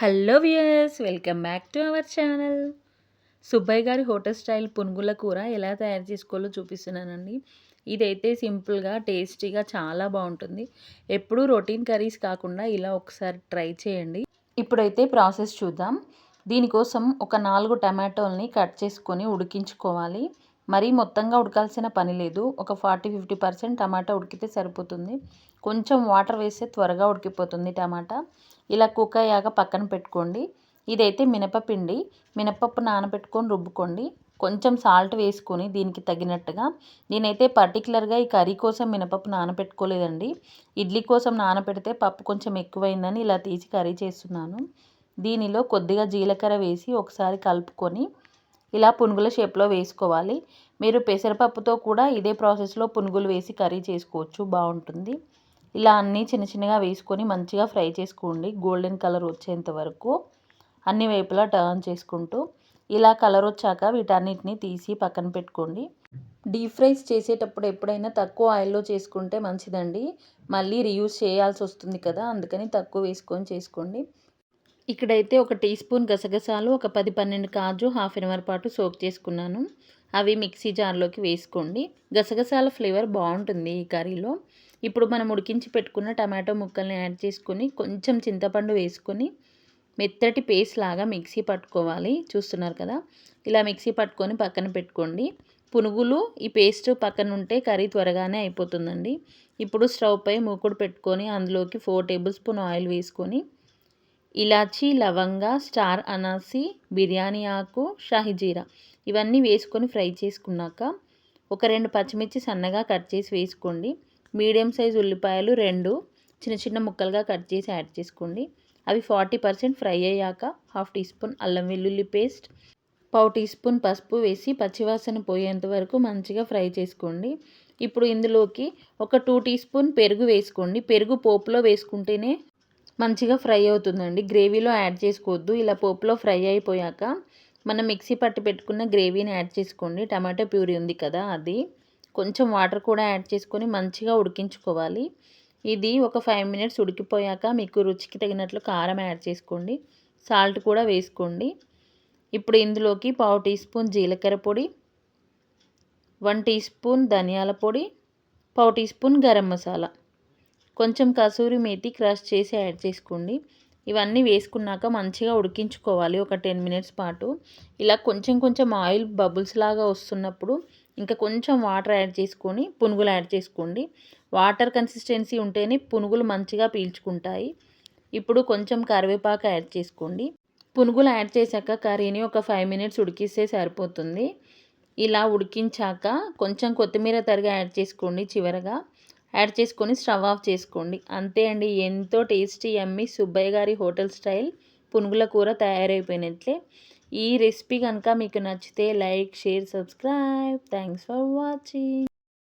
Hello viewers welcome back to our channel. Subbaiah గారి hotel style పునుగుల కూర ఎలా తయారు చేసుకోవాలో చూపిస్తున్నానండి. ఇదైతే సింపుల్గా టేస్టీగా చాలా బాగుంటుంది. ఎప్పుడూ రొటీన్ కర్రీస్ కాకుండా ఇలా ఒకసారి ట్రై చేయండి. ఇప్పుడైతే ప్రాసెస్ చూద్దాం. దీనికోసం ఒక నాలుగు టమాటోల్ని కట్ చేసుకొని ఉడికించుకోవాలి. మరీ మొత్తంగా ఉడకాల్సిన పని లేదు. ఒక ఫార్టీ ఫిఫ్టీ పర్సెంట్ టమాటా ఉడికితే సరిపోతుంది. కొంచెం వాటర్ వేస్తే త్వరగా ఉడికిపోతుంది టమాటా. ఇలా కుక్ అయ్యాక పక్కన పెట్టుకోండి. ఇదైతే మినపపిండి. మినపప్పు నానబెట్టుకొని రుబ్బుకోండి. కొంచెం సాల్ట్ వేసుకొని దీనికి తగినట్టుగా. నేనైతే పర్టికులర్గా ఈ కర్రీ కోసం మినపప్పు నానబెట్టుకోలేదండి. ఇడ్లీ కోసం నానబెడితే పప్పు కొంచెం ఎక్కువైందని ఇలా తీసి కర్రీ చేస్తున్నాను. దీనిలో కొద్దిగా జీలకర్ర వేసి ఒకసారి కలుపుకొని ఇలా పునుగుల షేప్లో వేసుకోవాలి. మీరు పెసరపప్పుతో కూడా ఇదే ప్రాసెస్లో పునుగులు వేసి కర్రీ చేసుకోవచ్చు. బాగుంటుంది ఇలా అన్నీ చిన్న చిన్నగా వేసుకొని మంచిగా ఫ్రై చేసుకోండి. గోల్డెన్ కలర్ వచ్చేంత వరకు అన్ని వైపులా టర్న్ చేసుకుంటూ ఇలా కలర్ వచ్చాక వీటన్నిటిని తీసి పక్కన పెట్టుకోండి. డీప్ ఫ్రైస్ చేసేటప్పుడు ఎప్పుడైనా తక్కువ ఆయిల్లో చేసుకుంటే మంచిదండి. మళ్ళీ రీయూస్ చేయాల్సి వస్తుంది కదా అందుకని తక్కువ వేసుకొని చేసుకోండి. ఇక్కడైతే ఒక టీ స్పూన్ గసగసాలు ఒక పది పన్నెండు కాజు హాఫ్ అన్ అవర్ పాటు సోక్ చేసుకున్నాను. అవి మిక్సీ జార్లోకి వేసుకోండి. గసగసాల ఫ్లేవర్ బాగుంటుంది ఈ కర్రీలో. ఇప్పుడు మనం ఉడికించి పెట్టుకున్న టమాటో ముక్కల్ని యాడ్ చేసుకొని కొంచెం చింతపండు వేసుకొని మెత్తటి పేస్ట్ లాగా మిక్సీ పట్టుకోవాలి. చూస్తున్నారు కదా? ఇలా మిక్సీ పట్టుకొని పక్కన పెట్టుకోండి. పునుగులు ఈ పేస్ట్ పక్కన ఉంటే కర్రీ త్వరగానే అయిపోతుందండి. ఇప్పుడు స్టవ్ పై మూకుడు పెట్టుకొని అందులోకి ఫోర్ టేబుల్ స్పూన్ ఆయిల్ వేసుకొని ఇలాచీ లవంగ స్టార్ అనాసి బిర్యానీ ఆకు షాహిజీరా ఇవన్నీ వేసుకొని ఫ్రై చేసుకున్నాక ఒక రెండు పచ్చిమిర్చి సన్నగా కట్ చేసి వేసుకోండి. మీడియం సైజ్ ఉల్లిపాయలు రెండు చిన్న చిన్న ముక్కలుగా కట్ చేసి యాడ్ చేసుకోండి. అవి ఫార్టీ పర్సెంట్ ఫ్రై అయ్యాక హాఫ్ టీ స్పూన్ అల్లం వెల్లుల్లి పేస్ట్ పావు టీ స్పూన్ పసుపు వేసి పచ్చివాసన పోయేంత వరకు మంచిగా ఫ్రై చేసుకోండి. ఇప్పుడు ఇందులోకి ఒక టూ టీ స్పూన్ పెరుగు వేసుకోండి. పెరుగు పోపులో వేసుకుంటేనే మంచిగా ఫ్రై అవుతుందండి. గ్రేవీలో యాడ్ చేసుకోవద్దు. ఇలా పోపులో ఫ్రై అయిపోయాక మనం మిక్సీ పట్టి పెట్టుకున్న గ్రేవీని యాడ్ చేసుకోండి. టమాటో ప్యూరీ ఉంది కదా అది. కొంచెం వాటర్ కూడా యాడ్ చేసుకొని మంచిగా ఉడికించుకోవాలి. ఇది ఒక ఫైవ్ మినిట్స్ ఉడికిపోయాక మీకు రుచికి తగినట్లు కారం యాడ్ చేసుకోండి. సాల్ట్ కూడా వేసుకోండి. ఇప్పుడు ఇందులోకి పావు టీ స్పూన్ జీలకర్ర పొడి వన్ టీ స్పూన్ ధనియాల పొడి పావు టీ స్పూన్ గరం మసాలా. కొంచెం కసూరి మేతి క్రష్ చేసి యాడ్ చేసుకోండి. ఇవన్నీ వేసుకున్నాక మంచిగా ఉడికించుకోవాలి ఒక టెన్ మినిట్స్ పాటు. ఇలా కొంచెం కొంచెం ఆయిల్ బబుల్స్ లాగా వస్తున్నప్పుడు ఇంకా కొంచెం వాటర్ యాడ్ చేసుకొని పునుగులు యాడ్ చేసుకోండి. వాటర్ కన్సిస్టెన్సీ ఉంటేనే పునుగులు మంచిగా పీల్చుకుంటాయి. ఇప్పుడు కొంచెం కరివేపాకు యాడ్ చేసుకోండి. పునుగులు యాడ్ చేశాక కర్రీని ఒక ఫైవ్ మినిట్స్ ఉడికిస్తే సరిపోతుంది. ఇలా ఉడికించాక కొంచెం కొత్తిమీర తరిగా యాడ్ చేసుకోండి చివరగా. యాడ్ చేసుకొని స్టవ్ ఆఫ్ చేసుకోండి. అంతే అండి ఎంతో టేస్టీ అమ్మి సుబ్బయ్య గారి హోటల్ స్టైల్. పునుగుల కూర తయారైపోయినట్లే. ఈ రెసిపీ కనుక మీకు నచ్చితే like share subscribe. Thanks for watching.